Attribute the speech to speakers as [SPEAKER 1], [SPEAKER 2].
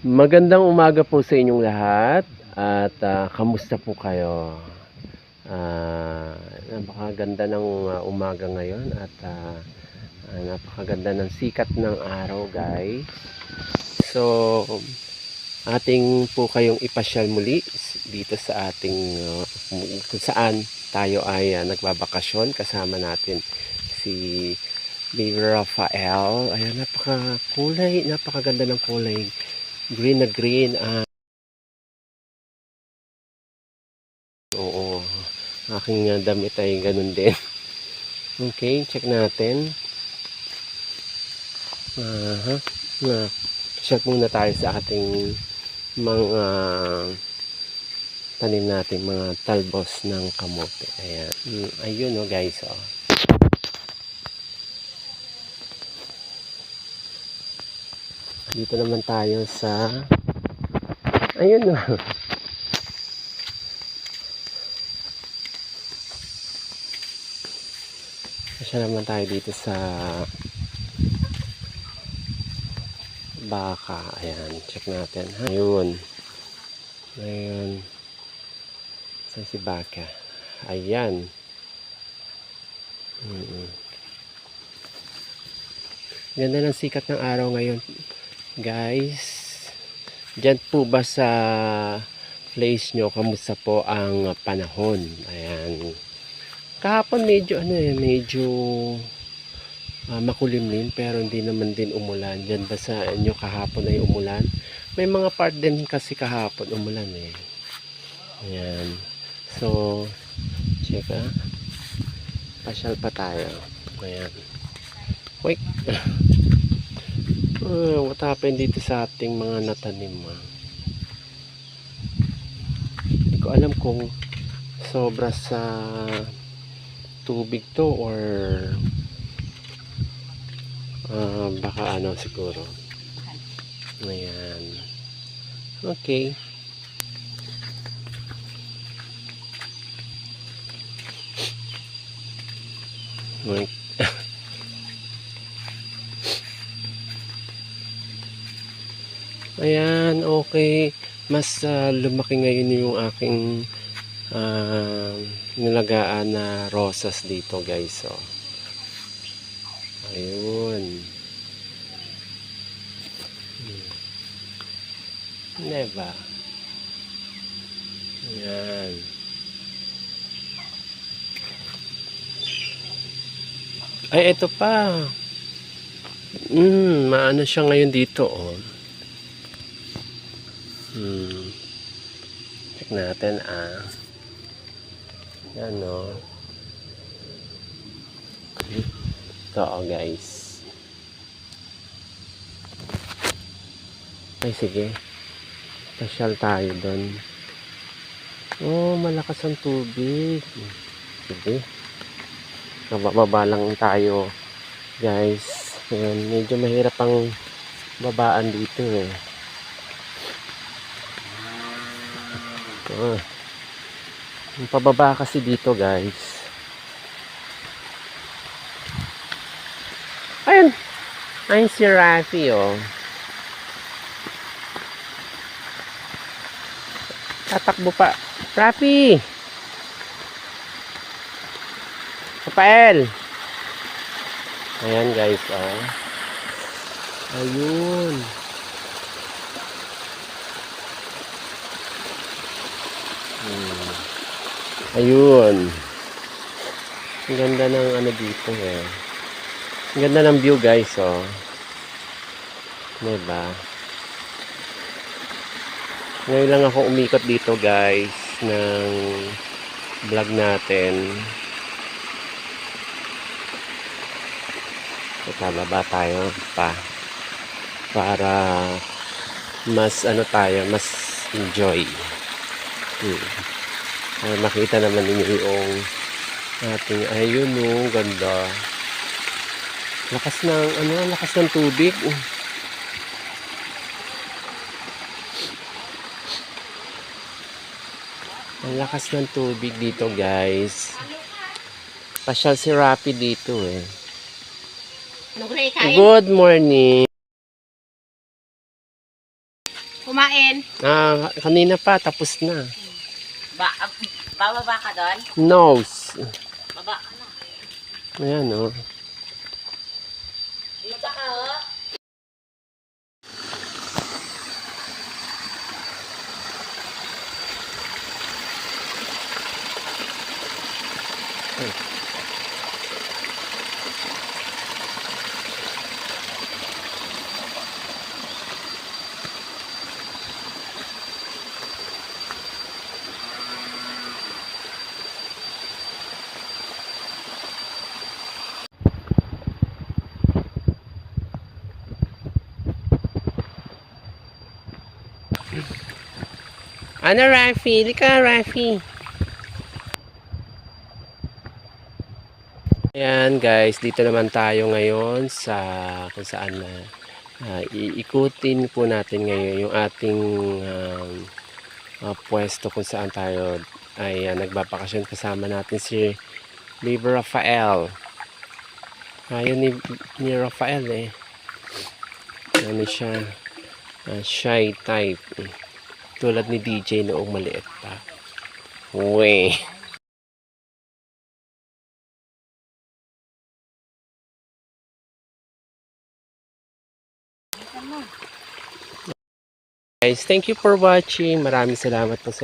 [SPEAKER 1] Magandang umaga po sa inyong lahat at ah, kamusta po kayo? Ah, napakaganda ng ah, umaga ngayon at ah, ah, napakaganda ng sikat ng araw guys. So, ating po kayong ipasyal muli dito sa ating kung saan tayo ay ah, nagbabakasyon kasama natin si Big Rafael. Ayan, napaka kulay, napakaganda ng kulay green na green ah. Oo aking ah, damit ay ganun din. Okay check natin. Aha na check muna tayo sa ating mga tanim natin mga talbos ng kamote. Ayan Mm, ayun oh guys oh dito naman tayo sa ayun na. Kasya naman tayo dito sa baka. Ayan check natin. Ha ayun. Ayun. Sa si baka. Ayan. Mm ganda ng sikat ng araw ngayon guys dyan po ba sa place nyo kamusta po ang panahon? Ayan. Kahapon medyo ano eh medyo ah, makulimlim pero hindi naman din umulan. Dyan ba sa inyo kahapon ay umulan? May mga part din kasi kahapon umulan eh. Ayan. So check ah. Pasyal pa tayo. Ayan. Wait Uh, what happened dito sa ating mga natanim ah? Hindi ko alam kung sobra sa tubig to or ah, baka ano siguro. Ayan. Okay. Wait. Ayan, okay. Mas ah, lumaki ngayon yung aking ah, nilagaan na rosas dito guys. Oh. Ayun. Hmm. Never. Ayan. Ay, ito pa. Hmm, maano siya ngayon dito, oh. Hmm. Check natin ah. Yan o. Ito oh, guys. Ay sige. Pasyal tayo doon. Oh, malakas ang tubig. Sige. Nabababa lang tayo. Guys. Ayan, medyo mahirap ang babaan dito eh. Ah. Yung pababa kasi dito, guys. Ayun. Ayun si Rafi, oh. Tatakbo pa. Rafi! Rafael! Ayan, guys, oh. Ayun. Hmm. Ayun. Ang ganda ng ano dito eh. Ang ganda ng view guys oh. Diba? Ngayon lang ako umikot dito guys ng vlog natin. Bababa tayo pa para mas ano tayo, mas enjoy. Hmm. Para makita naman ninyo yung ating ayun no, ganda. Lakas ng ano, lakas ng tubig. Ang lakas ng tubig dito, guys. Pasyal si Rapi dito eh. Good morning.
[SPEAKER 2] Kumain.
[SPEAKER 1] Ah, kanina pa, tapos na.
[SPEAKER 2] Ba bababa ka doon?
[SPEAKER 1] Nose.
[SPEAKER 2] Baba ka na.
[SPEAKER 1] Ayan, oh.
[SPEAKER 2] Dito ka, oh.
[SPEAKER 1] Ano, Rafi? Hindi ka, Rafi. Ayan, guys. Dito naman tayo ngayon sa kung saan na ah, iikutin po natin ngayon yung ating um, ah, pwesto kung saan tayo ay ah, nagbabakasyon kasama natin si Liber Rafael. Ayaw ni, ni Rafael eh. Ano siya? Ah, shy type. eh. Tulad ni DJ noong maliit pa. Uwe. Guys, thank you for watching. Maraming salamat po sa